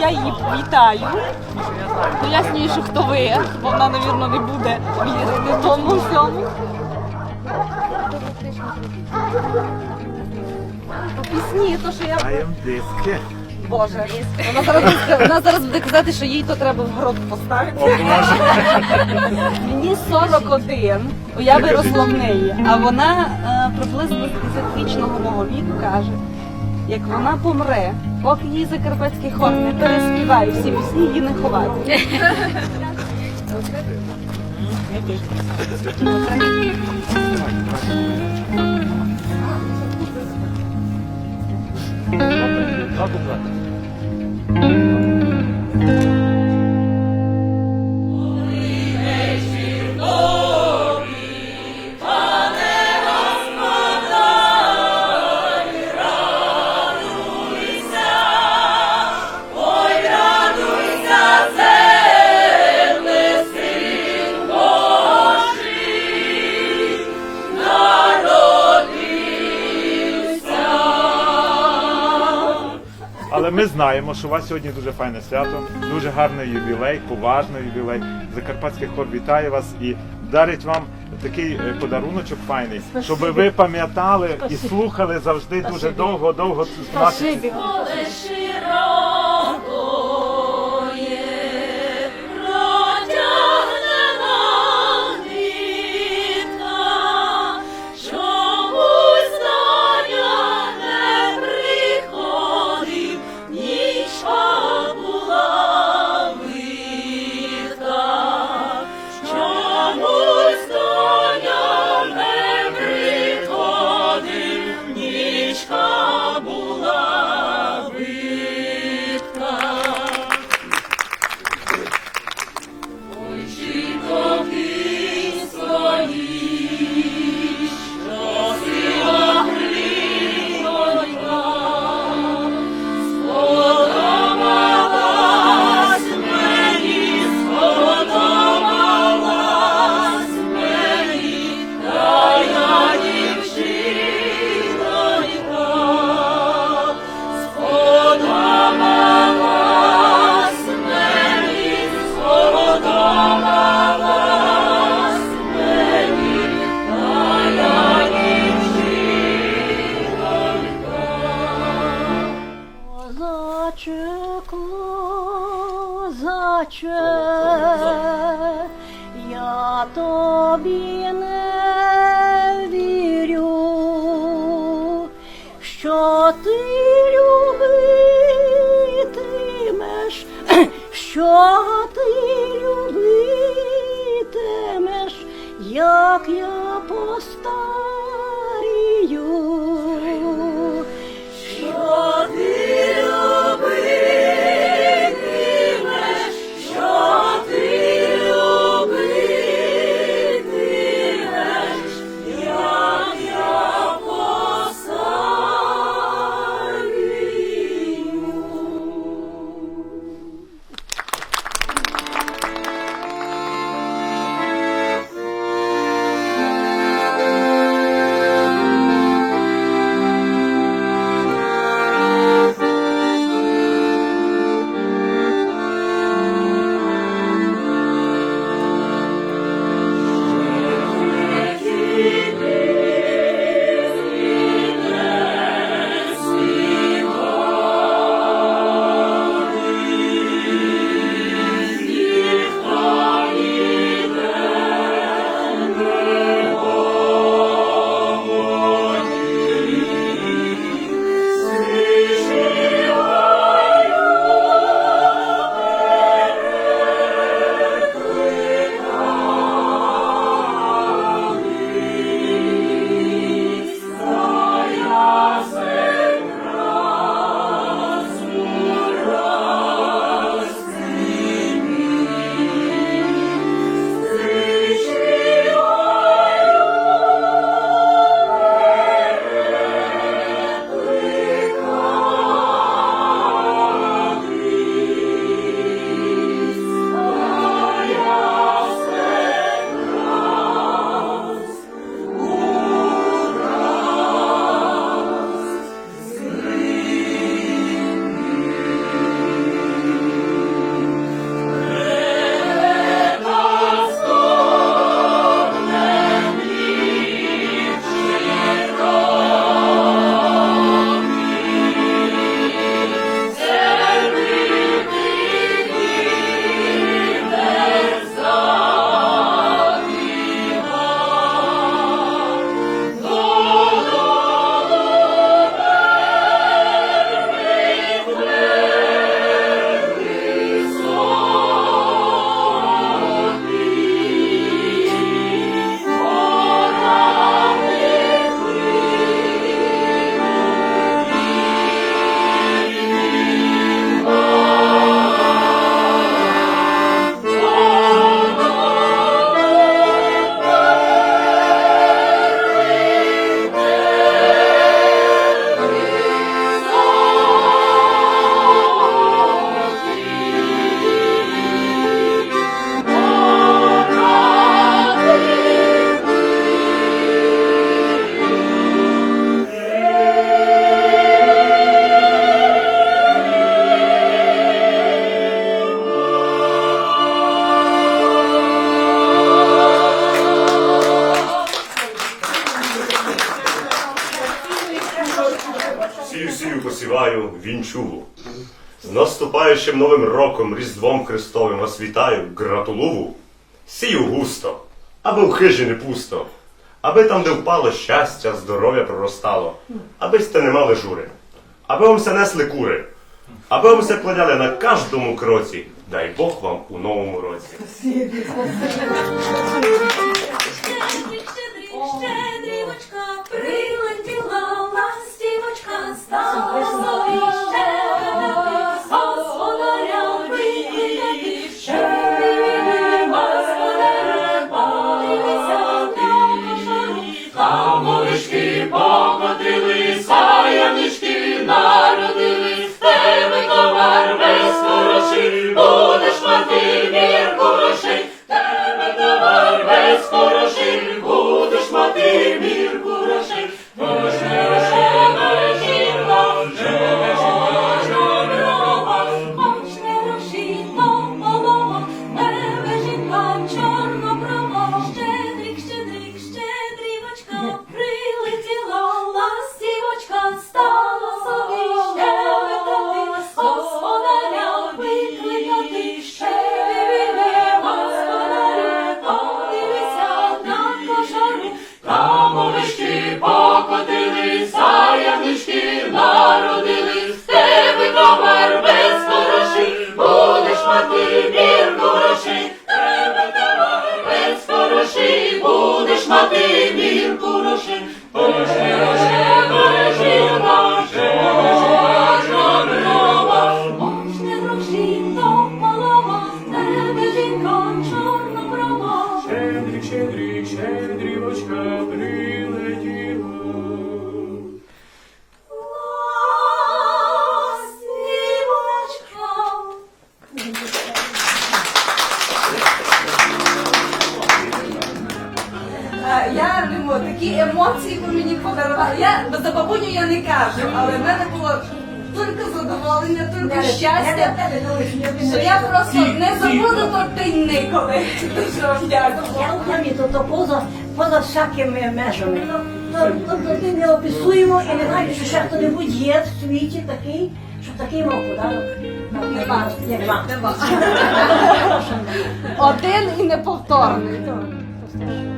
Я її вітаю. Пояснюю, що хто ви, бо вона, мабуть, не буде вірити тому всьому. По пісні, то що я диски. Боже, вона зараз, буде- вона зараз буде казати, що їй то треба в гроб поставити. Мені 41, бо я виросла в неї, а вона е, приблизно з 50-річного мого віку каже, як вона помре, поки її закарпатський хор не переспіває всі пісні, її не ховати. Але ми знаємо, що у вас сьогодні дуже файне свято, дуже гарний ювілей, поважний ювілей. Закарпатський хор вітає вас і дарить вам такий е, подаруночок файний, щоб ви пам'ятали і слухали завжди дуже довго, довго наші Спасибі. Ти любитимеш, що ти любитимеш, як я постарію. Сію, посіваю вінчуву. З наступаючим новим роком, Різдвом Христовим вас вітаю, гратулуву. Сію густо, аби в хижі не пусто, аби там, де впало щастя, здоров'я проростало, аби сте не мали жури, аби вам се несли кури, аби вам се кладяли на кожному кроці, дай Бог вам у новому році. Щедрівочка, ластівочка, стала я кажу, але в мене було тільки задоволення, тільки щастя. Що я просто не забуду той день ніколи. Дуже вам дякую. Я мені то, то поза, поза всякими межами. То, то, то ти не описуємо і не знаю, що ще хто-небудь є в світі такий, щоб такий мав подарок. Нема. Нема. Один і неповторний. Здоров'я.